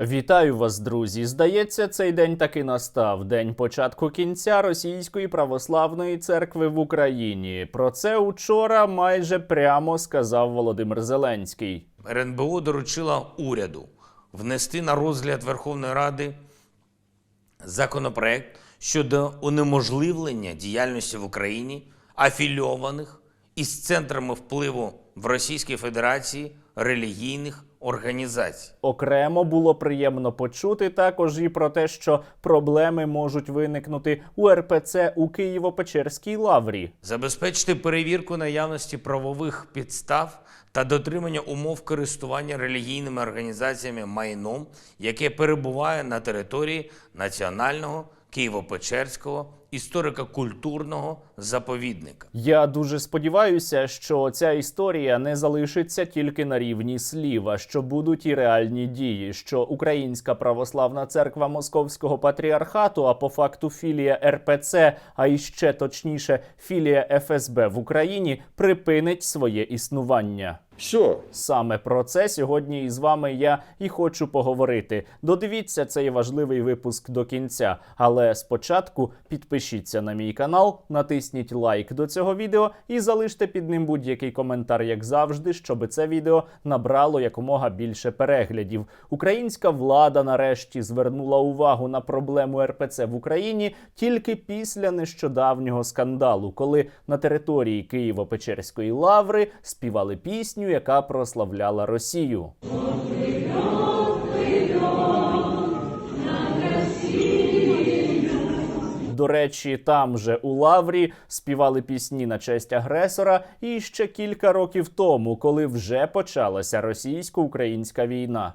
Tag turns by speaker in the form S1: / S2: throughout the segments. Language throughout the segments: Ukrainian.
S1: Вітаю вас, друзі! Здається, цей день таки настав день початку кінця Російської православної церкви в Україні. Про це учора майже прямо сказав Володимир Зеленський.
S2: РНБО доручила уряду внести на розгляд Верховної Ради законопроект щодо унеможливлення діяльності в Україні афільованих із центрами впливу в Російській Федерації релігійних організацій.
S1: Окремо було приємно почути також і про те, що проблеми можуть виникнути у РПЦ у Києво-Печерській лаврі.
S2: Забезпечити перевірку наявності правових підстав та дотримання умов користування релігійними організаціями майном, яке перебуває на території Національного Києво-Печерського історико-культурного заповідника.
S1: Я дуже сподіваюся, що ця історія не залишиться тільки на рівні слів, а що будуть і реальні дії. Що Українська православна церква Московського патріархату, а по факту філія РПЦ, а іще точніше філія ФСБ в Україні, припинить своє існування.
S3: Все.
S1: Саме про це сьогодні із вами я і хочу поговорити. Додивіться цей важливий випуск до кінця. Але спочатку підпишіться на мій канал, натисніть лайк до цього відео і залиште під ним будь-який коментар, як завжди, щоб це відео набрало якомога більше переглядів. Українська влада нарешті звернула увагу на проблему РПЦ в Україні тільки після нещодавнього скандалу, коли на території Києво-Печерської лаври співали пісню, яка прославляла Росію. До речі, там же у Лаврі співали пісні на честь агресора і ще кілька років тому, коли вже почалася російсько-українська війна.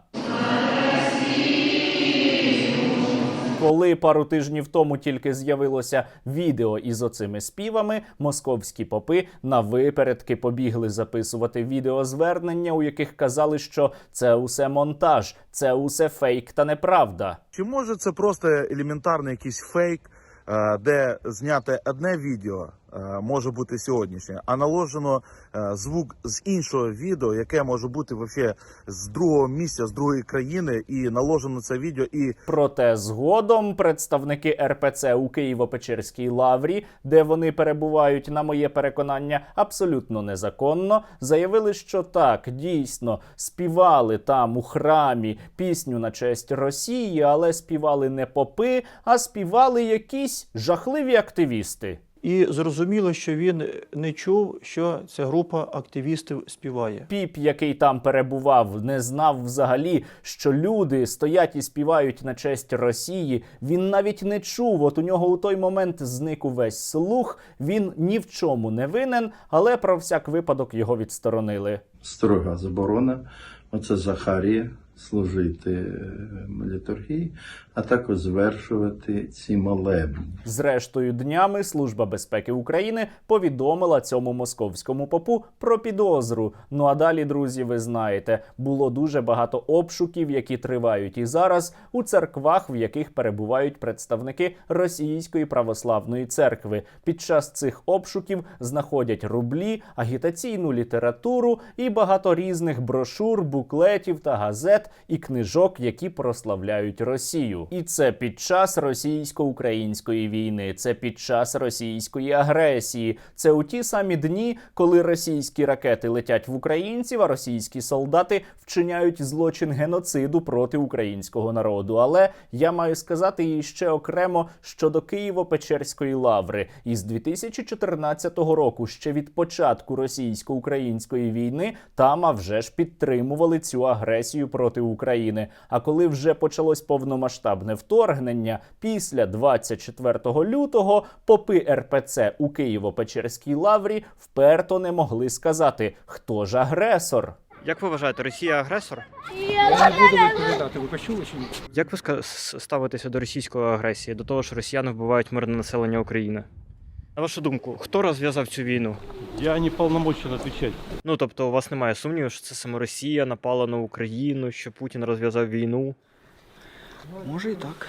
S1: Коли пару тижнів тому тільки з'явилося відео із оцими співами, московські попи на випередки побігли записувати відеозвернення, у яких казали, що це усе монтаж, це усе фейк та неправда.
S3: Чи може це просто елементарний якийсь фейк, де зняти одне відео, е, може бути сьогоднішнє, а наложено е, звук з іншого відео, яке може бути вообще з другого місця, з другої країни, і наложено це відео і
S1: Проте згодом представники РПЦ у Києво-Печерській лаврі, де вони перебувають, на моє переконання, абсолютно незаконно, заявили, що так дійсно співали там у храмі пісню на честь Росії, але співали не попи, а співали якісь жахливі активісти.
S4: І зрозуміло, що він не чув, що ця група активістів співає.
S1: Піп, який там перебував, не знав взагалі, що люди стоять і співають на честь Росії. Він навіть не чув. От у нього у той момент зник увесь слух. Він ні в чому не винен, але про всяк випадок його відсторонили.
S5: строга заборона. Оце Захарія служити е, літургії, а також звершувати ці молебні.
S1: Зрештою, днями Служба безпеки України повідомила цьому московському попу про підозру. Ну а далі, друзі, ви знаєте, було дуже багато обшуків, які тривають і зараз у церквах, в яких перебувають представники Російської православної церкви. Під час цих обшуків знаходять рублі, агітаційну літературу і багато різних брошур, буклетів та газет і книжок, які прославляють Росію. І це під час російсько-української війни, це під час російської агресії. Це у ті самі дні, коли російські ракети летять в українців, а російські солдати вчиняють злочин геноциду проти українського народу. Але я маю сказати і ще окремо щодо Києво-Печерської лаври. Із 2014 року, ще від початку російсько-української війни, там а вже ж підтримували цю агресію проти України. А коли вже почалось повномасштабне вторгнення після 24 лютого, попи РПЦ у Києво-Печерській лаврі вперто не могли сказати, хто ж агресор.
S6: Як ви вважаєте, Росія агресор?
S7: Я не буду відповідати, ви почули чи ні?
S6: Як ви ставитеся до російської агресії, до того, що росіяни вбивають мирне населення України? На вашу думку, хто розв'язав цю війну?
S7: Я не полномочен отвечать.
S6: Ну тобто, у вас немає сумніву, що це саме Росія напала на Україну, що Путін розв'язав війну.
S8: Може і так.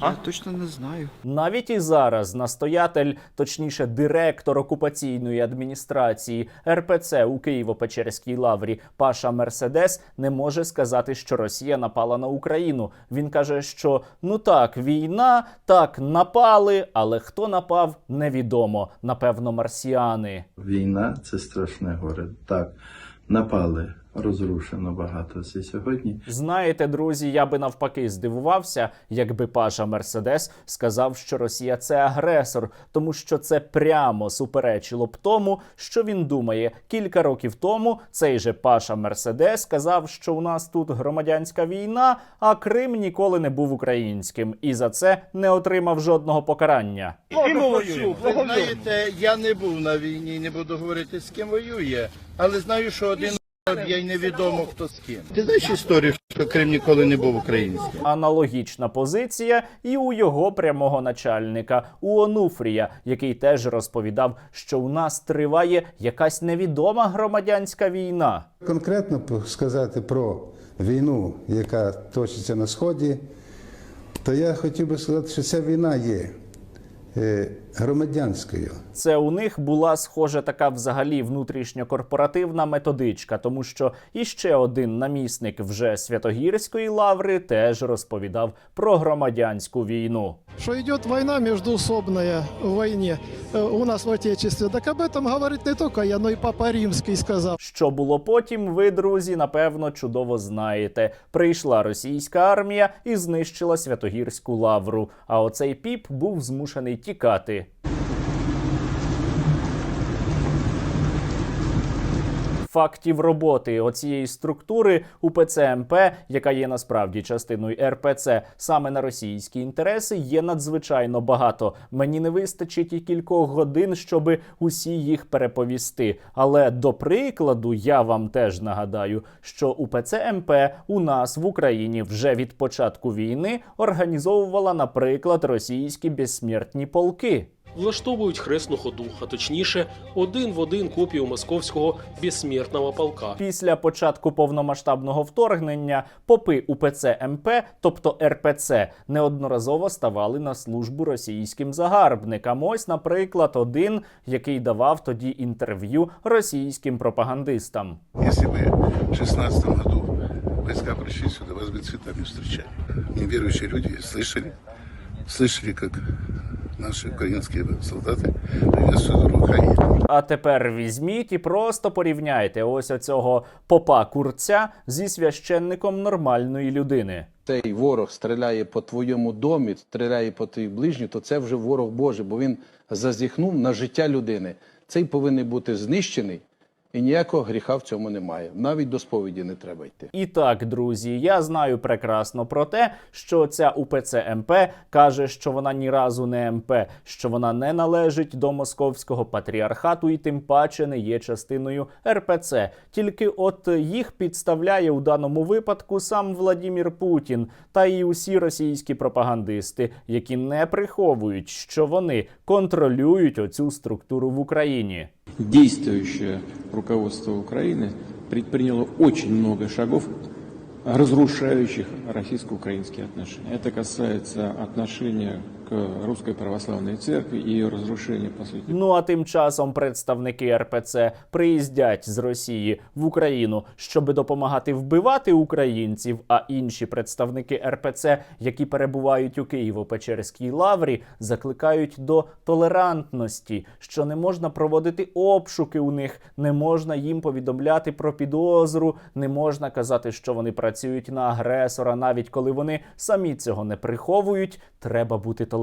S6: А?
S8: Я точно не знаю.
S1: Навіть і зараз настоятель, точніше, директор окупаційної адміністрації РПЦ у Києво-Печерській лаврі Паша Мерседес не може сказати, що Росія напала на Україну. Він каже, що ну так, війна, так напали, але хто напав, невідомо. Напевно, марсіани.
S5: Війна це страшне горе. Так, напали, розрушено багато. Це сьогодні
S1: Знаєте, друзі, я би навпаки здивувався, якби Паша Мерседес сказав, що Росія це агресор, тому що це прямо суперечило б тому, що він думає. Кілька років тому цей же Паша Мерседес сказав, що у нас тут громадянська війна, а Крим ніколи не був українським, і за це не отримав жодного покарання.
S9: Ви знаєте, я не був на війні, не буду говорити з ким воює, але знаю, що один я й невідомо хто з ким. Ти знаєш історію, що Крим ніколи не був українським?
S1: Аналогічна позиція і у його прямого начальника у Онуфрія, який теж розповідав, що у нас триває якась невідома громадянська війна.
S10: Конкретно сказати про війну, яка точиться на сході, то я хотів би сказати, що ця війна є е, громадянською.
S1: Це у них була схоже така взагалі внутрішньокорпоративна методичка, тому що іще один намісник вже Святогірської лаври теж розповідав про громадянську війну.
S11: что идет война междуусобная в войне э, у нас в Отечестве. Так об этом говорит не только я, но и Папа Римский сказал.
S1: Що було потім, ви, друзі, напевно, чудово знаєте. Прийшла російська армія і знищила Святогірську лавру. А оцей піп був змушений тікати. Фактів роботи оцієї структури УПЦ МП, яка є насправді частиною РПЦ, саме на російські інтереси, є надзвичайно багато. Мені не вистачить і кількох годин, щоб усі їх переповісти. Але до прикладу, я вам теж нагадаю, що УПЦ МП у нас в Україні вже від початку війни організовувала, наприклад, російські безсмертні полки
S12: влаштовують хресну ходу, а точніше, один в один копію московського безсмертного полка.
S1: Після початку повномасштабного вторгнення попи УПЦ МП, тобто РПЦ, неодноразово ставали на службу російським загарбникам. Ось, наприклад, один, який давав тоді інтерв'ю російським пропагандистам.
S9: Якщо би в 16 году войска пришли сюда, вас бы цветами встречали. Неверующие люди слышали, слышали, как наши українські солдати приветствуют Рухаи.
S1: А тепер візьміть і просто порівняйте ось оцього попа курця зі священником нормальної людини.
S8: Цей ворог стріляє по твоєму домі, стріляє по твоїй ближній, то це вже ворог Божий, бо він зазіхнув на життя людини. Цей повинен бути знищений, і ніякого гріха в цьому немає. Навіть до сповіді не треба йти.
S1: І так, друзі, я знаю прекрасно про те, що ця УПЦ МП каже, що вона ні разу не МП, що вона не належить до московського патріархату і тим паче не є частиною РПЦ. Тільки от їх підставляє у даному випадку сам Владімір Путін та і усі російські пропагандисти, які не приховують, що вони контролюють оцю структуру в Україні.
S7: Действующее руководство Украины предприняло очень много шагов, разрушающих российско-украинские отношения. Это касается отношения к Русской Православной Церкви и ее разрушения, по сути,
S1: Ну а тим часом представники РПЦ приїздять з Росії в Україну, щоб допомагати вбивати українців. А інші представники РПЦ, які перебувають у Києво-Печерській лаврі, закликають до толерантності, що не можна проводити обшуки у них, не можна їм повідомляти про підозру, не можна казати, що вони працюють на агресора, навіть коли вони самі цього не приховують. Треба бути толерантними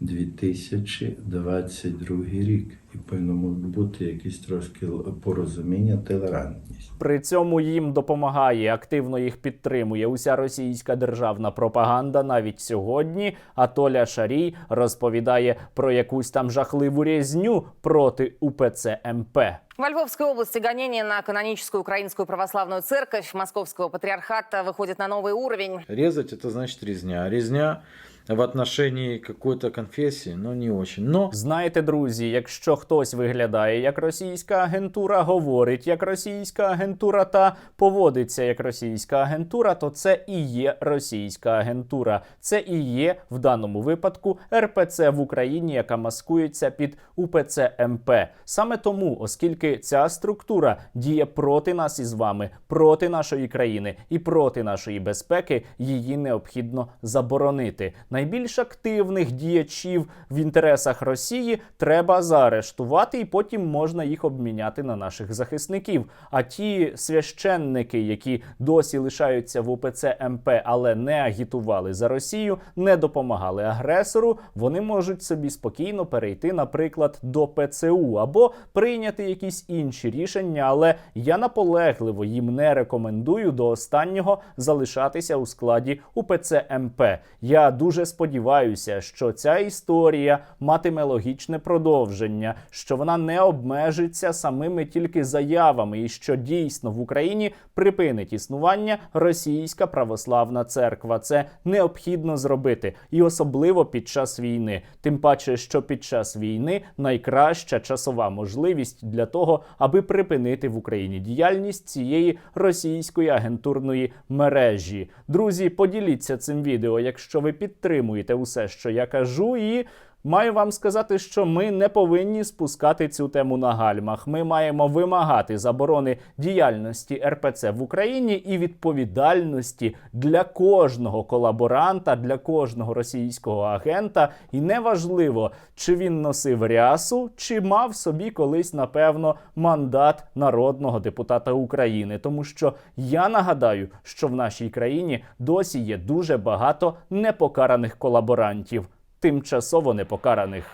S5: 2022 рік, і повинно бути якесь трошки л- порозуміння, толерантність.
S1: При цьому їм допомагає, активно їх підтримує уся російська державна пропаганда навіть сьогодні. А Толя Шарій розповідає про якусь там жахливу різню проти УПЦ МП.
S13: Во Львовской области гонения на каноническую украинскую православную церковь Московского патриархата выходит на новый уровень.
S9: Резать это значит резня. Резня в отношении какой-то конфессии, ну не очень. Но
S1: Знаєте, друзі, якщо хтось виглядає як російська агентура, говорить як російська агентура та поводиться як російська агентура, то це і є російська агентура. Це і є в даному випадку РПЦ в Україні, яка маскується під УПЦ МП. Саме тому, оскільки ця структура діє проти нас із вами, проти нашої країни і проти нашої безпеки, її необхідно заборонити. Найбільш активних діячів в інтересах Росії треба заарештувати, і потім можна їх обміняти на наших захисників. А ті священники, які досі лишаються в УПЦ МП, але не агітували за Росію, не допомагали агресору, вони можуть собі спокійно перейти, наприклад, до ПЦУ або прийняти якісь інші рішення. Але я наполегливо їм не рекомендую до останнього залишатися у складі УПЦ МП. Я дуже сподіваюся, що ця історія матиме логічне продовження, що вона не обмежиться самими тільки заявами, і що дійсно в Україні припинить існування російська православна церква. Це необхідно зробити, і особливо під час війни. Тим паче, що під час війни найкраща часова можливість для того, аби припинити в Україні діяльність цієї російської агентурної мережі. Друзі, поділіться цим відео, якщо ви підтримуєте усе, що я кажу, і. Маю вам сказати, що ми не повинні спускати цю тему на гальмах. Ми маємо вимагати заборони діяльності РПЦ в Україні і відповідальності для кожного колаборанта, для кожного російського агента. І неважливо, чи він носив рясу, чи мав собі колись, напевно, мандат народного депутата України. Тому що я нагадаю, що в нашій країні досі є дуже багато непокараних колаборантів тимчасово непокараних.